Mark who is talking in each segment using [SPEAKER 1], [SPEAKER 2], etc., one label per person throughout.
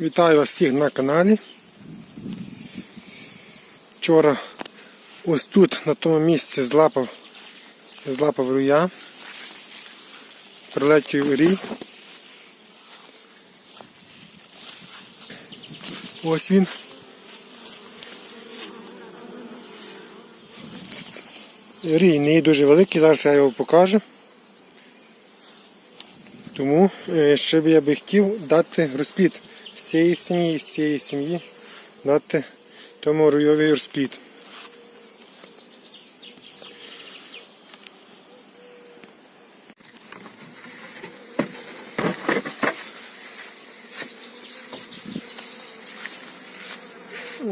[SPEAKER 1] Вітаю вас всіх на каналі. Вчора ось тут, на тому місці, злапав, злапав руя. Прилетів рій. Ось він. Рій не дуже великий, зараз я його покажу. Тому е, ще б я би хотів дати розпліт з цієї сім'ї, з цієї сім'ї дати тому руйовий розпліт.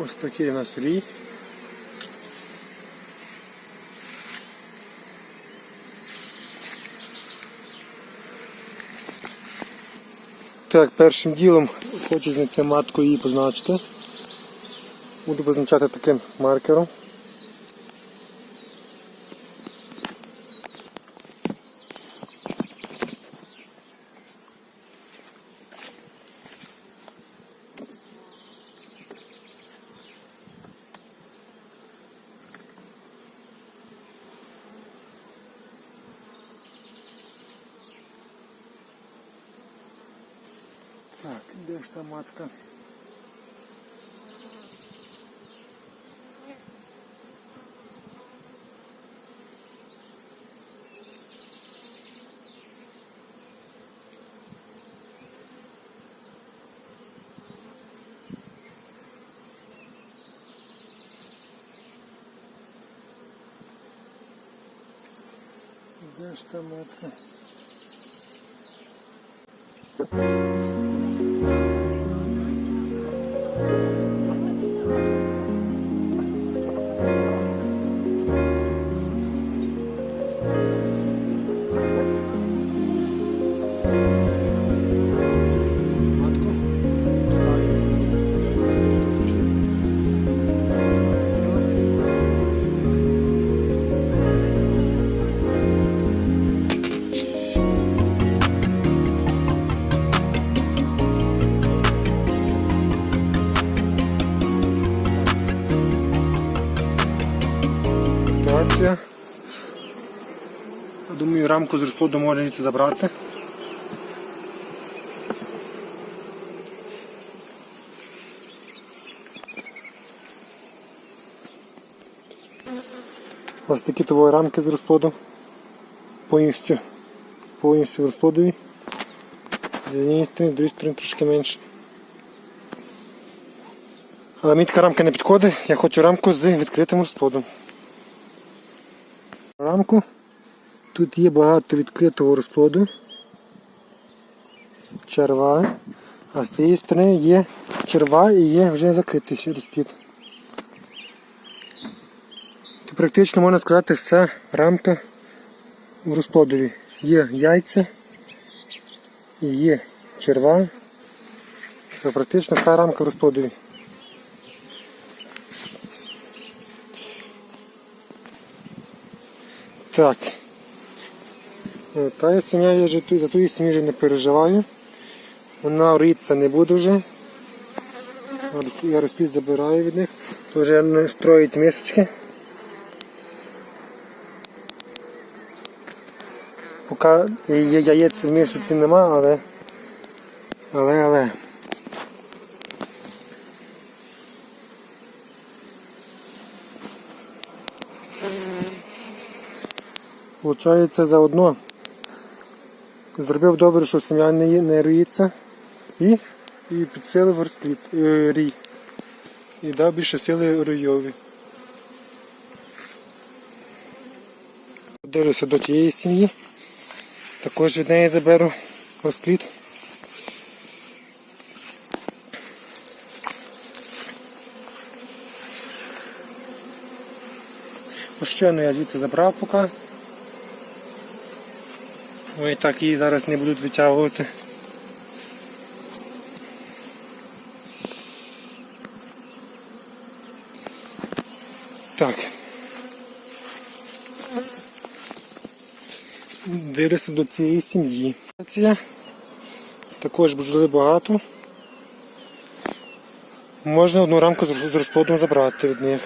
[SPEAKER 1] Ось такий у нас рій. Так, першим ділом хочу знайти матку і позначити. Буду позначати таким маркером. Так, де ж та матка? Де ж та матка? Думаю, рамку з розплоду можна забрати. Ось такі твої рамки з розплоду. Повністю, повністю розплодові. З однієї сторони, з другої сторони трошки менше. Але мені така рамка не підходить, я хочу рамку з відкритим розплодом. Рамку. Тут є багато відкритого розплоду. Черва. А з цієї сторони є черва і є вже закритий розплід. Тут практично можна сказати вся рамка в розплодові. Є яйця і є черва. Це практично вся рамка в розплодові. Так. Е, Та сім'я я вже за ту сім'ю вже не переживаю. Вона риться не буде вже. Я розплід забираю від них. То вже строїть мисочки. Поки яєць в мисочці нема, але. Але, але. Получається заодно. Зробив добре, що сім'я не, не руїться і, і підсилив розплід, е, рій. І дав більше сили руйові. Дивлюся до тієї сім'ї. Також від неї заберу розплід. Ось щойно я звідси забрав поки. Ну так її зараз не будуть витягувати. Так. Дивлюся до цієї сім'ї. Також бджоли багато. Можна одну рамку з розплодом забрати від них.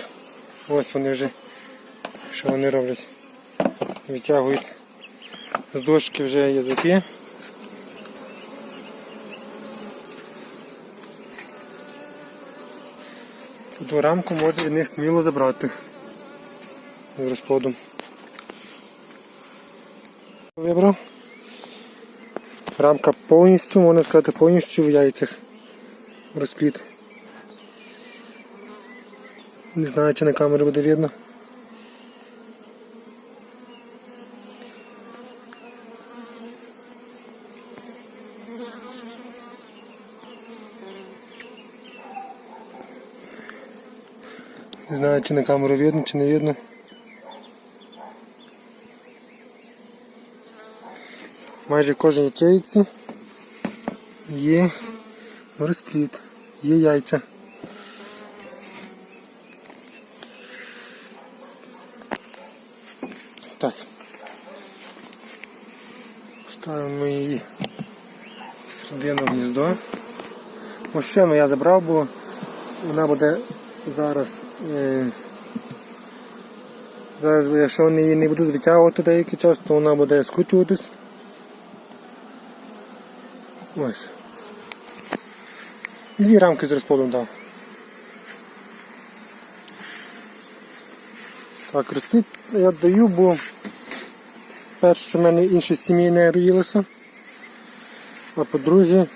[SPEAKER 1] Ось вони вже. Що вони роблять? Витягують. З дошки вже язики. Одну рамку можна від них сміло забрати з розплодом. Вибрав. Рамка повністю, можна сказати, повністю в яйцях розплід. Не знаю, чи на камері буде видно. Не знаю, чи на камеру видно, чи не видно. Майже в кожній ячейці є розплід, є яйця. Так. Ставимо її в середину гніздо. Мужчину я забрав, бо вона буде зараз. Е, зараз, якщо вони її не будуть витягувати деякий час, то вона буде скручуватись. Ось. Дві рамки з розплодом дав. Так, розплід я даю, бо перше, в мене інші сім'ї не роїлися. А по-друге,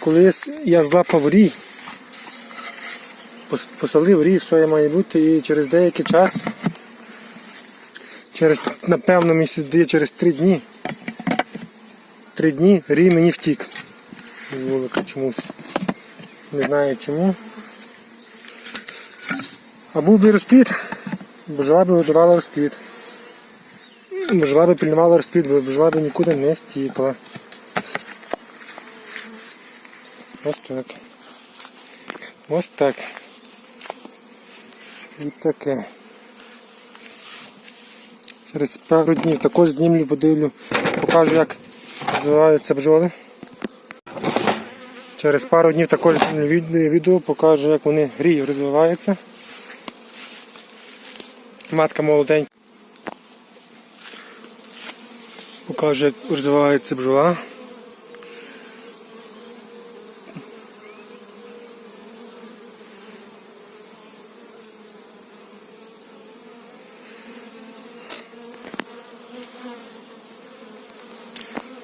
[SPEAKER 1] колись я злапав рій, посолив рій, все має бути, і через деякий час, через, напевно, місяць дає через три дні. Три дні рій мені втік. З вулика чомусь. Не знаю чому. А був би розплід, божила би годувала розплід. Божила би пільнувала розплід, бо божила би нікуди не втікла. Ось так. Ось так. І таке. Через пару днів також знімлю, подивлю, покажу як розвиваються бджоли. Через пару днів також знімлю відео, покажу як вони грій розвиваються. Матка молоденька. Покажу як розвивається бджола.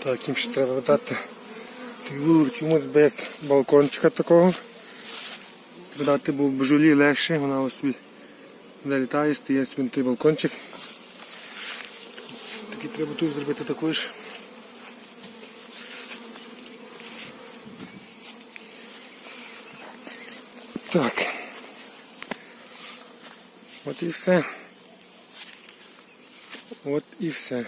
[SPEAKER 1] Так, їм ще треба дати вулик чомусь без балкончика такого. Додати, бо в бджолі легше, вона ось собі залітає, стає собі на той балкончик. Такий треба тут зробити також. Так. От і все. От і все.